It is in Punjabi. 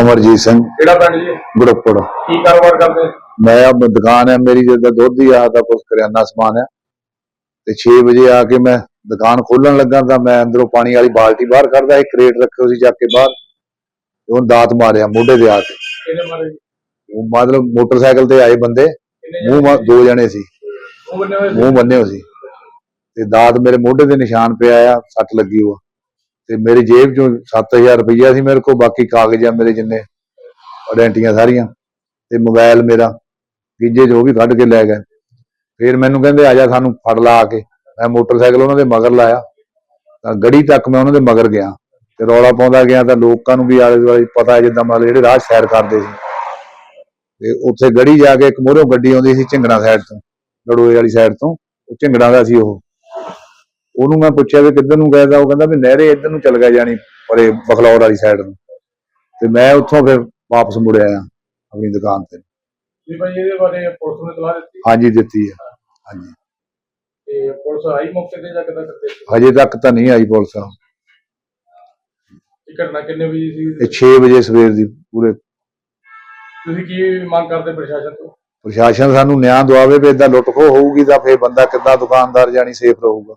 ਅਮਰਜੀਤ ਸਿੰਘ। ਕਿਹੜਾ ਪਿੰਡ ਜੀ ਗੁਰਪੁਰ। ਕੀ ਕਾਰੋਬਾਰ ਕਰਦੇ? ਮੈਂ ਆਪ ਦੁਕਾਨ ਹੈ ਮੇਰੀ ਜਿੱਦਾਂ ਦੁੱਧ ਦੀ ਆ ਦਾ ਕੁਝ ਕਰਿਆਨਾ ਸਮਾਨ ਹੈ। ਤੇ 6 ਵਜੇ ਆ ਕੇ ਮੈਂ ਦੁਕਾਨ ਖੋਲਣ ਲੱਗਾ ਤਾਂ ਮੈਂ ਅੰਦਰੋਂ ਪਾਣੀ ਵਾਲੀ ਬਾਲਟੀ ਬਾਹਰ ਕੱਢਦਾ ਇੱਕ ਕ੍ਰੇਟ ਰੱਖਿਓ ਸੀ ਚੱਕ ਕੇ ਬਾਹਰ। ਤੇ ਉਹਨੂੰ ਦਾਤ ਮਾਰਿਆ ਮੋਢੇ ਤੇ ਆ ਕੇ। ਕਿਹਨੇ ਮਾਰੇ ਜੀ? ਉਹ ਮਤਲਬ ਮੋਟਰਸਾਈਕਲ ਤੇ ਆਏ ਬੰਦੇ ਮੂੰਹ ਮਾ- ਦੋ ਜਣੇ ਸੀ। ਉਹ ਬੰਨੇ ਹੋਏ ਸੀ? ਮੂੰਹ ਹੋ ਤੇ ਦਾਤ ਮੇਰੇ ਮੋਢੇ ਤੇ ਨਿਸ਼ਾਨ ਪਿਆ ਆ ਸੱਟ ਲੱਗੀ ਉਹ। ਤੇ ਮੇਰੀ ਜੇਬ ਚੋਂ 7000 ਰੁਪਈਆ ਸੀ ਮੇਰੇ ਕੋਲ, ਬਾਕੀ ਕਾਗਜ਼ ਆ ਮੇਰੇ ਜਿੰਨੇ ਆਇਡੈਂਟੀਆਂ ਸਾਰੀਆਂ ਤੇ ਮੋਬਾਈਲ ਮੇਰਾ, ਗੀਜੇ ਜੋ ਵੀ ਕੱਢ ਕੇ ਲੈ ਗਏ। ਫਿਰ ਮੈਨੂੰ ਕਹਿੰਦੇ, ਆ ਜਾ ਸਾਨੂੰ ਫੜ ਲਾ ਆ ਕੇ। ਮੈਂ ਮੋਟਰਸਾਈਕਲ ਉਹਨਾਂ ਦੇ ਮਗਰ ਲਾਇਆ। ਤਾਂ ਗੜੀ ਤੱਕ ਮੈਂ ਉਹਨਾਂ ਦੇ ਮਗਰ ਗਿਆ। ਤੇ ਰੌਲਾ ਪਾਉਂਦਾ ਗਿਆ ਤਾਂ ਲੋਕਾਂ ਨੂੰ ਵੀ ਆਲੇ ਦੁਆਲੇ ਪਤਾ ਜਿੱਦਾਂ ਮਤਲਬ ਜਿਹੜੇ ਰਾਹ ਸੈਰ ਕਰਦੇ ਸੀ। ਤੇ ਉੱਥੇ ਗੜੀ ਜਾ ਕੇ ਇੱਕ ਮੋਹਰੋਂ ਗੱਡੀ ਆਉਂਦੀ ਸੀ ਝਿੰਗਣਾ ਸਾਈਡ ਤੋਂ ਲੜੋਏ ਵਾਲੀ ਸਾਈਡ ਤੋਂ। ਉਹ ਝਿੰਗੜਾ ਦਾ ਸੀ ਉਹ। ਉਹਨੂੰ ਮੈਂ ਪੁੱਛਿਆ ਵੀ ਕਿੱਧਰ ਨੂੰ ਗਏ ਉਹ ਕਹਿੰਦਾ ਵੀ ਨਹਿਰੇ ਇੱਧਰ ਨੂੰ ਚੱਲ ਗਿਆ ਜਾਣੀ ਪਰੇ ਬਖਲੌਰ ਵਾਲੀ ਸਾਈਡ ਨੂੰ। ਤੇ ਮੈਂ ਉੱਥੋਂ ਫਿਰ ਵਾਪਸ ਮੁੜ ਆਇਆ ਆਪਣੀ ਦੁਕਾਨ ਤੇ। ਜੀ ਭਾਈ ਇਹਦੇ ਬਾਰੇ ਪੁਲਿਸ ਨੂੰ ਦਿੱਤੀ? ਹਾਂਜੀ ਦਿੱਤੀ ਹੈ। ਹਾਂਜੀ। ਤੇ ਪੁਲਿਸ ਆਈ ਮੌਕੇ ਤੇ ਜਾ ਕੇ ਤਾਂ ਕਰਦੇ ਹਜੇ ਤੱਕ ਤਾਂ ਨਹੀਂ ਆਈ ਪੁਲਿਸ। ਇਹ ਘਟਨਾ ਕਿੰਨੇ ਵਜੇ ਸੀ? ਇਹ 6 ਵਜੇ ਸਵੇਰ ਦੀ ਪੂਰੇ ਤੁਸੀਂ ਕੀ ਮੰਗ ਕਰਦੇ ਪ੍ਰਸ਼ਾਸਨ ਤੋਂ? ਪ੍ਰਸ਼ਾਸਨ ਸਾਨੂੰ ਨਿਆਂ ਦਵਾਵੇ ਵੀ ਇਦਾਂ ਲੁੱਟ ਖੋਹ ਹੋਊਗੀ ਤਾਂ ਫਿਰ ਬੰਦਾ ਕਿੱਦਾਂ ਦੁਕਾਨਦਾਰ ਜਾਣੀ ਸੇਫ ਰਹੂਗਾ।